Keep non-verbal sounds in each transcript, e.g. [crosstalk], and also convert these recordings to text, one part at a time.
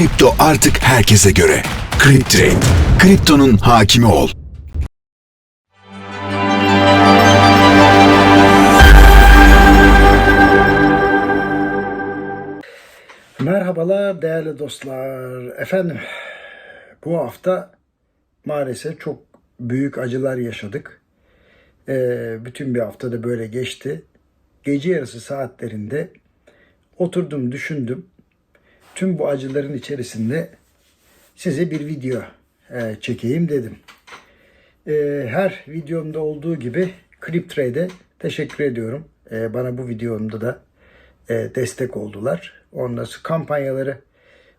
Kripto artık herkese göre. Kriptrade. Kriptonun hakimi ol. Merhabalar değerli dostlar. Efendim bu hafta maalesef çok büyük acılar yaşadık. Ee, bütün bir hafta da böyle geçti. Gece yarısı saatlerinde oturdum düşündüm. Tüm bu acıların içerisinde size bir video e, çekeyim dedim. Ee, her videomda olduğu gibi ClipTrade'e teşekkür ediyorum. Ee, bana bu videomda da e, destek oldular. Ondan sonra kampanyaları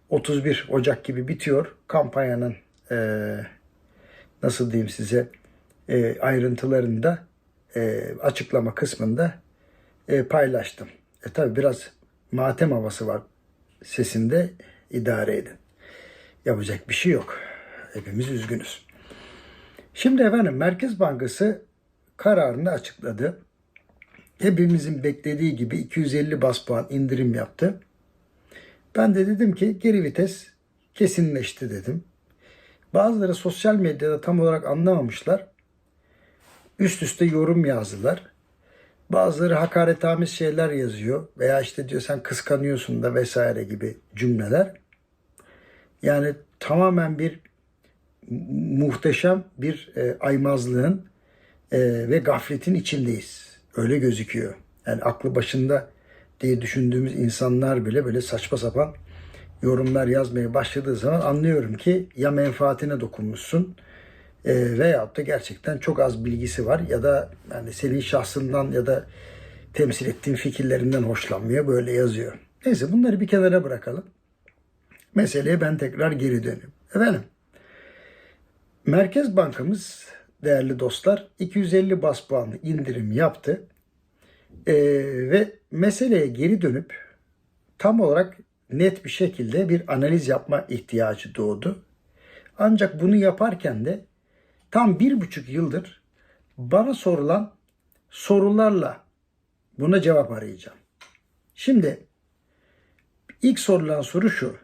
31 Ocak gibi bitiyor. Kampanyanın e, nasıl diyeyim size e, ayrıntılarını da e, açıklama kısmında e, paylaştım. E tabi biraz matem havası var sesinde idare edin. Yapacak bir şey yok. Hepimiz üzgünüz. Şimdi efendim Merkez Bankası kararını açıkladı. Hepimizin beklediği gibi 250 bas puan indirim yaptı. Ben de dedim ki geri vites kesinleşti dedim. Bazıları sosyal medyada tam olarak anlamamışlar. Üst üste yorum yazdılar. Bazıları hakaretamiz şeyler yazıyor veya işte diyor sen kıskanıyorsun da vesaire gibi cümleler. Yani tamamen bir muhteşem bir e, aymazlığın e, ve gafletin içindeyiz. Öyle gözüküyor. Yani aklı başında diye düşündüğümüz insanlar bile böyle saçma sapan yorumlar yazmaya başladığı zaman anlıyorum ki ya menfaatine dokunmuşsun e, veyahut da gerçekten çok az bilgisi var ya da yani senin şahsından ya da temsil ettiğin fikirlerinden hoşlanmıyor böyle yazıyor. Neyse bunları bir kenara bırakalım. Meseleye ben tekrar geri döneyim. Efendim Merkez Bankamız değerli dostlar 250 bas puanlı indirim yaptı. Ee, ve meseleye geri dönüp tam olarak net bir şekilde bir analiz yapma ihtiyacı doğdu. Ancak bunu yaparken de tam bir buçuk yıldır bana sorulan sorularla buna cevap arayacağım. Şimdi ilk sorulan soru şu.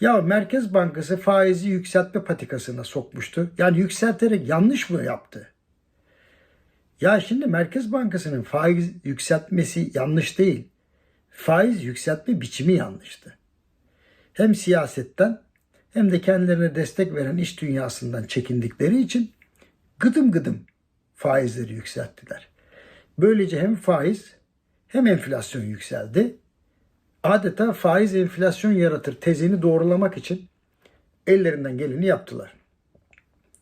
Ya Merkez Bankası faizi yükseltme patikasına sokmuştu. Yani yükselterek yanlış mı yaptı? Ya şimdi Merkez Bankası'nın faiz yükseltmesi yanlış değil. Faiz yükseltme biçimi yanlıştı. Hem siyasetten hem de kendilerine destek veren iş dünyasından çekindikleri için gıdım gıdım faizleri yükselttiler. Böylece hem faiz hem enflasyon yükseldi. Adeta faiz enflasyon yaratır tezini doğrulamak için ellerinden geleni yaptılar.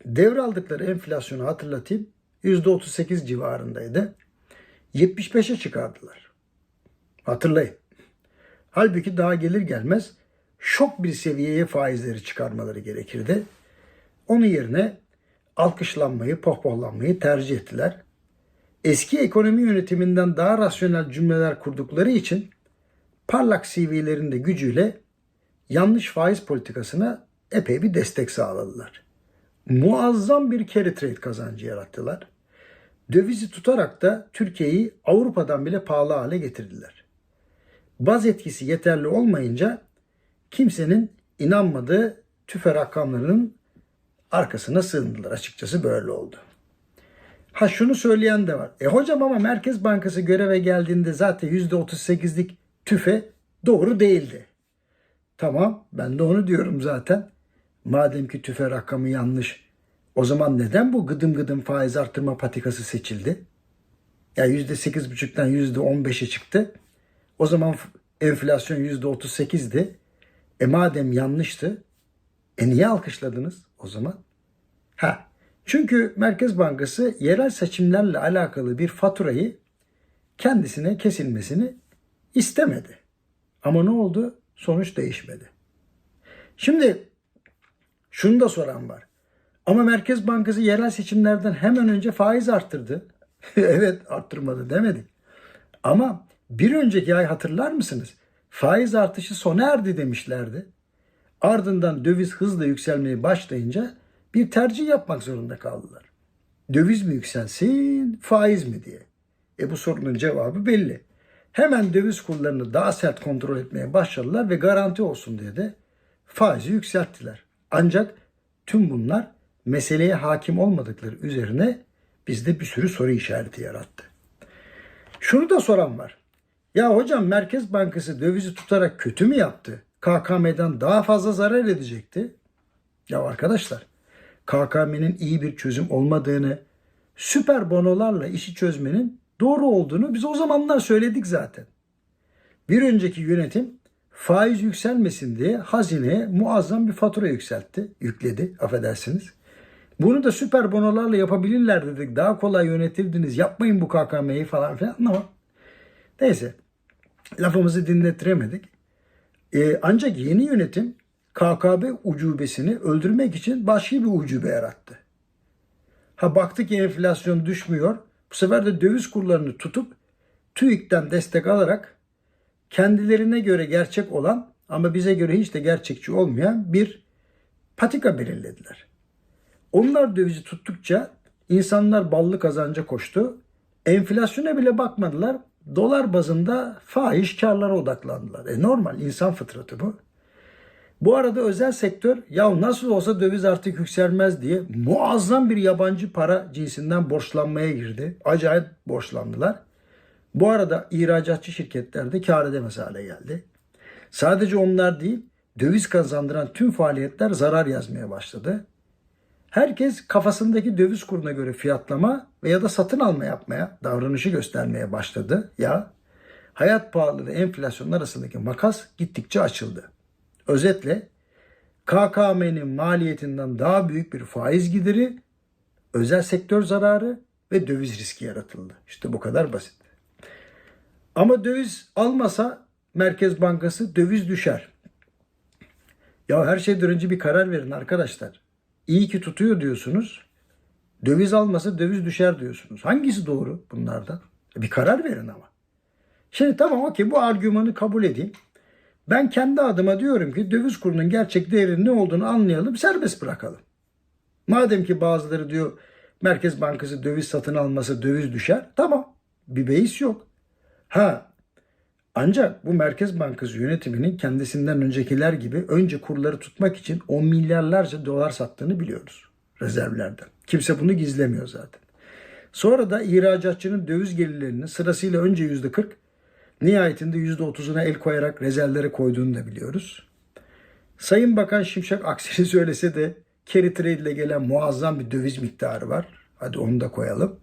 Devraldıkları enflasyonu hatırlatayım. %38 civarındaydı. 75'e çıkardılar. Hatırlayın. Halbuki daha gelir gelmez şok bir seviyeye faizleri çıkarmaları gerekirdi. Onun yerine alkışlanmayı, pohpohlanmayı tercih ettiler. Eski ekonomi yönetiminden daha rasyonel cümleler kurdukları için parlak CV'lerin de gücüyle yanlış faiz politikasına epey bir destek sağladılar. Muazzam bir carry trade kazancı yarattılar. Dövizi tutarak da Türkiye'yi Avrupa'dan bile pahalı hale getirdiler. Baz etkisi yeterli olmayınca kimsenin inanmadığı tüfe rakamlarının arkasına sığındılar. Açıkçası böyle oldu. Ha şunu söyleyen de var. E hocam ama Merkez Bankası göreve geldiğinde zaten %38'lik tüfe doğru değildi. Tamam ben de onu diyorum zaten. Madem ki tüfe rakamı yanlış o zaman neden bu gıdım gıdım faiz artırma patikası seçildi? Ya yüzde on beşe çıktı. O zaman enflasyon yüzde otuz sekizdi. E madem yanlıştı, e niye alkışladınız o zaman? Ha, çünkü Merkez Bankası yerel seçimlerle alakalı bir faturayı kendisine kesilmesini istemedi. Ama ne oldu? Sonuç değişmedi. Şimdi şunu da soran var. Ama Merkez Bankası yerel seçimlerden hemen önce faiz arttırdı. [laughs] evet arttırmadı demedik. Ama bir önceki ay hatırlar mısınız? Faiz artışı sona erdi demişlerdi. Ardından döviz hızla yükselmeye başlayınca bir tercih yapmak zorunda kaldılar. Döviz mi yükselsin, faiz mi diye. E bu sorunun cevabı belli. Hemen döviz kurlarını daha sert kontrol etmeye başladılar ve garanti olsun diye de faizi yükselttiler. Ancak tüm bunlar meseleye hakim olmadıkları üzerine bizde bir sürü soru işareti yarattı. Şunu da soran var. Ya hocam Merkez Bankası dövizi tutarak kötü mü yaptı? KKM'den daha fazla zarar edecekti. Ya arkadaşlar KKM'nin iyi bir çözüm olmadığını, süper bonolarla işi çözmenin doğru olduğunu biz o zamanlar söyledik zaten. Bir önceki yönetim faiz yükselmesin diye hazineye muazzam bir fatura yükseltti, yükledi affedersiniz. Bunu da süper bonolarla yapabilirler dedik. Daha kolay yönetirdiniz. Yapmayın bu KKM'yi falan filan ama neyse lafımızı dinlettiremedik. Ee, ancak yeni yönetim KKB ucubesini öldürmek için başka bir ucube yarattı. Ha baktık ki enflasyon düşmüyor. Bu sefer de döviz kurlarını tutup TÜİK'ten destek alarak kendilerine göre gerçek olan ama bize göre hiç de gerçekçi olmayan bir patika belirlediler. Onlar dövizi tuttukça insanlar ballı kazanca koştu. Enflasyona bile bakmadılar. Dolar bazında fahiş karlara odaklandılar. E normal insan fıtratı bu. Bu arada özel sektör ya nasıl olsa döviz artık yükselmez diye muazzam bir yabancı para cinsinden borçlanmaya girdi. Acayip borçlandılar. Bu arada ihracatçı şirketler de kar edemez hale geldi. Sadece onlar değil, döviz kazandıran tüm faaliyetler zarar yazmaya başladı. Herkes kafasındaki döviz kuruna göre fiyatlama veya da satın alma yapmaya, davranışı göstermeye başladı. Ya hayat pahalılığı enflasyon arasındaki makas gittikçe açıldı. Özetle KKM'nin maliyetinden daha büyük bir faiz gideri, özel sektör zararı ve döviz riski yaratıldı. İşte bu kadar basit. Ama döviz almasa Merkez Bankası döviz düşer. Ya her şeyden önce bir karar verin arkadaşlar. İyi ki tutuyor diyorsunuz. Döviz almasa döviz düşer diyorsunuz. Hangisi doğru bunlardan? Bir karar verin ama. Şimdi tamam okey bu argümanı kabul edeyim. Ben kendi adıma diyorum ki döviz kurunun gerçek değerinin ne olduğunu anlayalım, serbest bırakalım. Madem ki bazıları diyor Merkez Bankası döviz satın almasa döviz düşer. Tamam. Bir beis yok. Ha ancak bu Merkez Bankası yönetiminin kendisinden öncekiler gibi önce kurları tutmak için 10 milyarlarca dolar sattığını biliyoruz rezervlerden. Kimse bunu gizlemiyor zaten. Sonra da ihracatçının döviz gelirlerinin sırasıyla önce %40, nihayetinde %30'una el koyarak rezervlere koyduğunu da biliyoruz. Sayın Bakan Şimşek aksini söylese de carry trade ile gelen muazzam bir döviz miktarı var. Hadi onu da koyalım.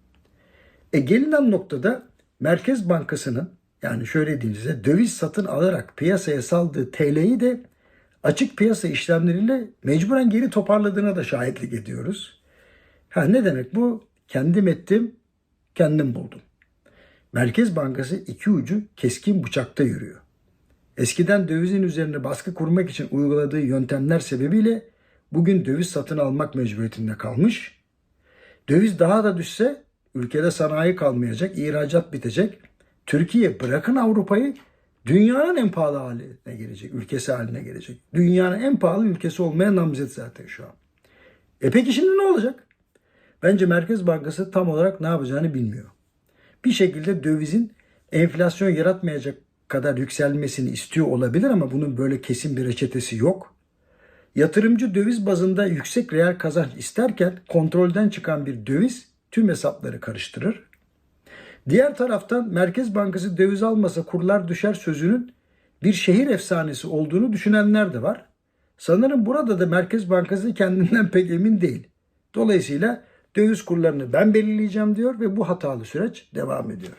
E gelinen noktada Merkez Bankası'nın yani şöyle diyeyim size döviz satın alarak piyasaya saldığı TL'yi de açık piyasa işlemleriyle mecburen geri toparladığına da şahitlik ediyoruz. Ha ne demek bu? Kendim ettim, kendim buldum. Merkez Bankası iki ucu keskin bıçakta yürüyor. Eskiden dövizin üzerine baskı kurmak için uyguladığı yöntemler sebebiyle bugün döviz satın almak mecburiyetinde kalmış. Döviz daha da düşse ülkede sanayi kalmayacak, ihracat bitecek. Türkiye bırakın Avrupa'yı dünyanın en pahalı haline gelecek, ülkesi haline gelecek. Dünyanın en pahalı ülkesi olmaya namzet zaten şu an. E peki şimdi ne olacak? Bence Merkez Bankası tam olarak ne yapacağını bilmiyor. Bir şekilde dövizin enflasyon yaratmayacak kadar yükselmesini istiyor olabilir ama bunun böyle kesin bir reçetesi yok. Yatırımcı döviz bazında yüksek reel kazanç isterken kontrolden çıkan bir döviz tüm hesapları karıştırır. Diğer taraftan Merkez Bankası döviz almasa kurlar düşer sözünün bir şehir efsanesi olduğunu düşünenler de var. Sanırım burada da Merkez Bankası kendinden [laughs] pek emin değil. Dolayısıyla döviz kurlarını ben belirleyeceğim diyor ve bu hatalı süreç devam ediyor.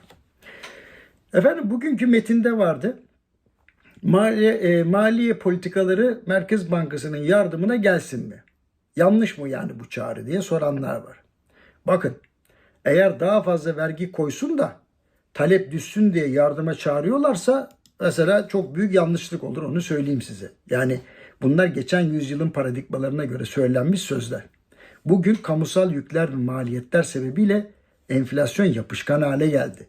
Efendim bugünkü metinde vardı. Maliye, e, maliye politikaları Merkez Bankası'nın yardımına gelsin mi? Yanlış mı yani bu çağrı diye soranlar var. Bakın eğer daha fazla vergi koysun da talep düşsün diye yardıma çağırıyorlarsa mesela çok büyük yanlışlık olur onu söyleyeyim size. Yani bunlar geçen yüzyılın paradigmalarına göre söylenmiş sözler. Bugün kamusal yükler ve maliyetler sebebiyle enflasyon yapışkan hale geldi.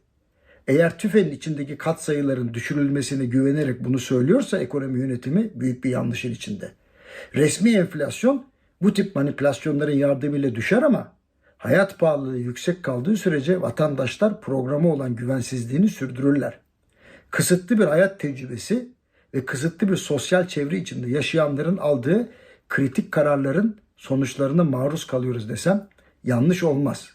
Eğer tüfenin içindeki kat sayıların düşürülmesine güvenerek bunu söylüyorsa ekonomi yönetimi büyük bir yanlışın içinde. Resmi enflasyon bu tip manipülasyonların yardımıyla düşer ama hayat pahalılığı yüksek kaldığı sürece vatandaşlar programı olan güvensizliğini sürdürürler. Kısıtlı bir hayat tecrübesi ve kısıtlı bir sosyal çevre içinde yaşayanların aldığı kritik kararların sonuçlarına maruz kalıyoruz desem yanlış olmaz.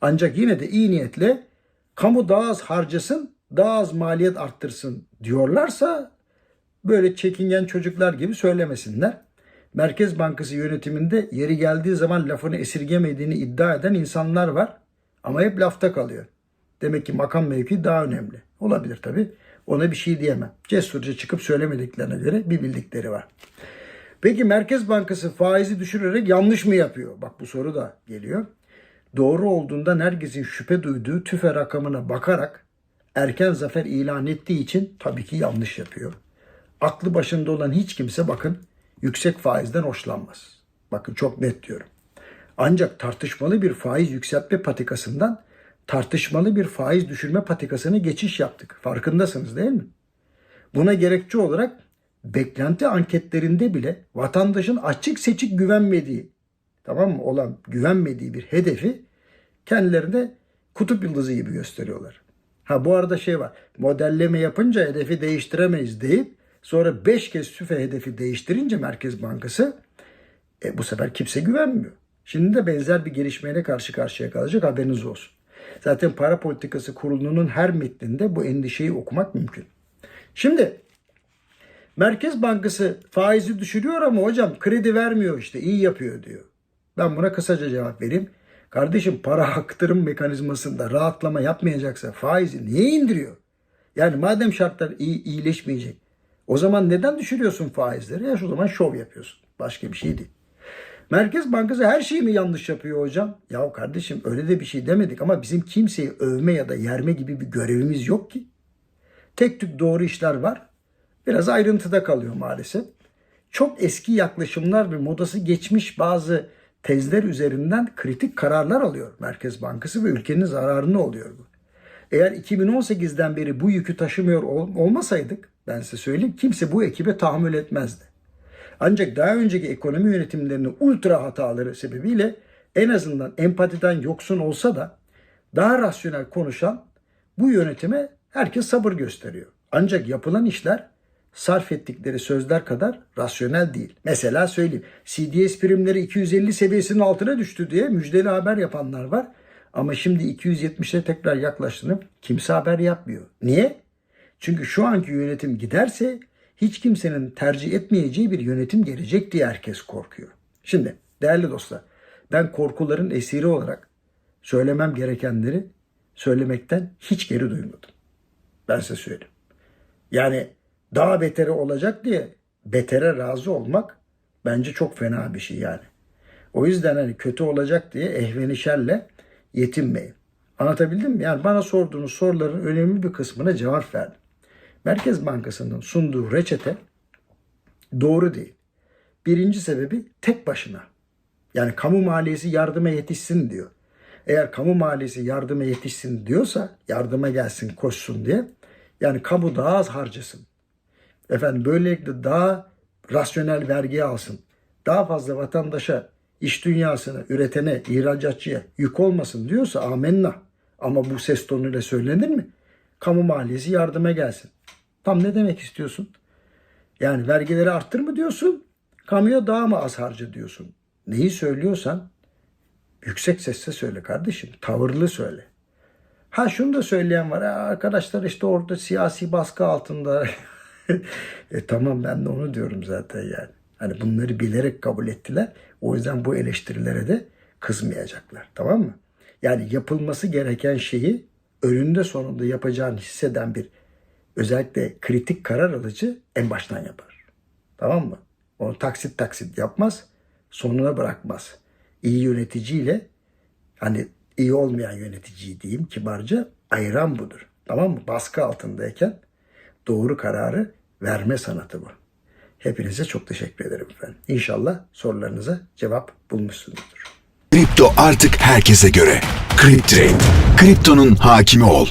Ancak yine de iyi niyetle kamu daha az harcasın, daha az maliyet arttırsın diyorlarsa böyle çekingen çocuklar gibi söylemesinler. Merkez Bankası yönetiminde yeri geldiği zaman lafını esirgemediğini iddia eden insanlar var. Ama hep lafta kalıyor. Demek ki makam mevki daha önemli. Olabilir tabii. Ona bir şey diyemem. Cesurca çıkıp söylemediklerine göre bir bildikleri var. Peki Merkez Bankası faizi düşürerek yanlış mı yapıyor? Bak bu soru da geliyor. Doğru olduğundan herkesin şüphe duyduğu tüfe rakamına bakarak erken zafer ilan ettiği için tabii ki yanlış yapıyor. Aklı başında olan hiç kimse bakın yüksek faizden hoşlanmaz. Bakın çok net diyorum. Ancak tartışmalı bir faiz yükseltme patikasından tartışmalı bir faiz düşürme patikasına geçiş yaptık. Farkındasınız değil mi? Buna gerekçe olarak beklenti anketlerinde bile vatandaşın açık seçik güvenmediği, tamam mı? Olan güvenmediği bir hedefi kendilerine kutup yıldızı gibi gösteriyorlar. Ha bu arada şey var. Modelleme yapınca hedefi değiştiremeyiz deyip sonra 5 kez süfe hedefi değiştirince Merkez Bankası e, bu sefer kimse güvenmiyor. Şimdi de benzer bir gelişmeyle karşı karşıya kalacak haberiniz olsun. Zaten para politikası kurulunun her metninde bu endişeyi okumak mümkün. Şimdi Merkez Bankası faizi düşürüyor ama hocam kredi vermiyor işte iyi yapıyor diyor. Ben buna kısaca cevap vereyim. Kardeşim para aktarım mekanizmasında rahatlama yapmayacaksa faizi niye indiriyor? Yani madem şartlar iyi, iyileşmeyecek o zaman neden düşürüyorsun faizleri? Ya şu zaman şov yapıyorsun. Başka bir şey değil. Merkez Bankası her şeyi mi yanlış yapıyor hocam? Ya kardeşim öyle de bir şey demedik ama bizim kimseyi övme ya da yerme gibi bir görevimiz yok ki. Tek tük doğru işler var. Biraz ayrıntıda kalıyor maalesef. Çok eski yaklaşımlar ve modası geçmiş bazı tezler üzerinden kritik kararlar alıyor Merkez Bankası ve ülkenin zararına oluyor bu. Eğer 2018'den beri bu yükü taşımıyor ol- olmasaydık ben size söyleyeyim kimse bu ekibe tahammül etmezdi. Ancak daha önceki ekonomi yönetimlerinin ultra hataları sebebiyle en azından empatiden yoksun olsa da daha rasyonel konuşan bu yönetime herkes sabır gösteriyor. Ancak yapılan işler sarf ettikleri sözler kadar rasyonel değil. Mesela söyleyeyim CDS primleri 250 seviyesinin altına düştü diye müjdeli haber yapanlar var. Ama şimdi 270'e tekrar yaklaştığını kimse haber yapmıyor. Niye? Çünkü şu anki yönetim giderse hiç kimsenin tercih etmeyeceği bir yönetim gelecek diye herkes korkuyor. Şimdi değerli dostlar ben korkuların esiri olarak söylemem gerekenleri söylemekten hiç geri duymadım. Ben size söyleyeyim. Yani daha beteri olacak diye betere razı olmak bence çok fena bir şey yani. O yüzden hani kötü olacak diye ehveni şerle yetinmeyin. Anlatabildim mi? Yani bana sorduğunuz soruların önemli bir kısmına cevap verdim. Merkez Bankası'nın sunduğu reçete doğru değil. Birinci sebebi tek başına. Yani kamu maliyesi yardıma yetişsin diyor. Eğer kamu maliyesi yardıma yetişsin diyorsa yardıma gelsin koşsun diye. Yani kamu daha az harcasın. Efendim böylelikle daha rasyonel vergi alsın. Daha fazla vatandaşa, iş dünyasına, üretene, ihracatçıya yük olmasın diyorsa amenna. Ama bu ses tonuyla söylenir mi? Kamu maliyesi yardıma gelsin. Tam ne demek istiyorsun? Yani vergileri arttır mı diyorsun? Kamuya daha mı az harca diyorsun? Neyi söylüyorsan yüksek sesle söyle kardeşim. Tavırlı söyle. Ha şunu da söyleyen var. "Ya Arkadaşlar işte orada siyasi baskı altında. [laughs] e tamam ben de onu diyorum zaten yani. Hani bunları bilerek kabul ettiler. O yüzden bu eleştirilere de kızmayacaklar. Tamam mı? Yani yapılması gereken şeyi önünde sonunda yapacağını hisseden bir özellikle kritik karar alıcı en baştan yapar. Tamam mı? Onu taksit taksit yapmaz, sonuna bırakmaz. İyi yöneticiyle hani iyi olmayan yöneticiyi diyeyim kibarca ayıran budur. Tamam mı? Baskı altındayken doğru kararı verme sanatı bu. Hepinize çok teşekkür ederim efendim. İnşallah sorularınıza cevap bulmuşsunuzdur. Kripto artık herkese göre. Kriptrade. Kriptonun hakimi ol.